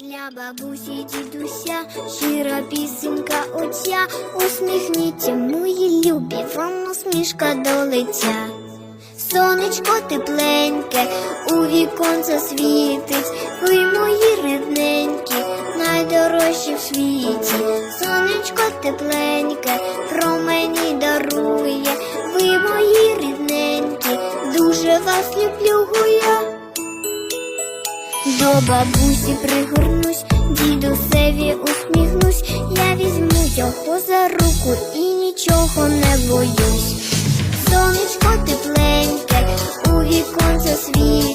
Для бабусі дідуся, щира пісенька отця, усміхніться, мої любі, вам усмішка до лиця. Сонечко тепленьке, у віконце світить, ви мої рідненькі, найдорожчі в світі. Сонечко тепленьке, промені дарує, ви мої рідненькі, дуже вас люблю я. До бабусі пригорнусь, дідусеві усміхнусь, я візьму його за руку і нічого не боюсь. Сонечко тепленьке, у віконце світ,